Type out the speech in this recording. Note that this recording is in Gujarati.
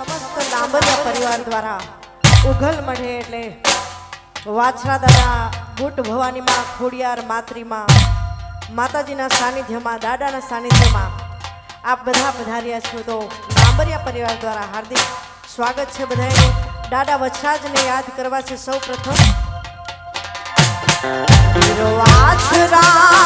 સમસ્ત લાંબરિયા પરિવાર દ્વારા ઉઘલ મઢે એટલે વાછરા દાદા, બુટ ભવાનીમાં, ખોડિયાર માત્રીમાં, માતાજીના સાનિધ્યમાં, દાદાના સાનિધ્યમાં આપ બધા પધાર્યા છો. તો લાંબરિયા પરિવાર દ્વારા હાર્દિક સ્વાગત છે બધાને દાદા વછરાજને યાદ કરવા છે સૌ પ્રથમ વાછરા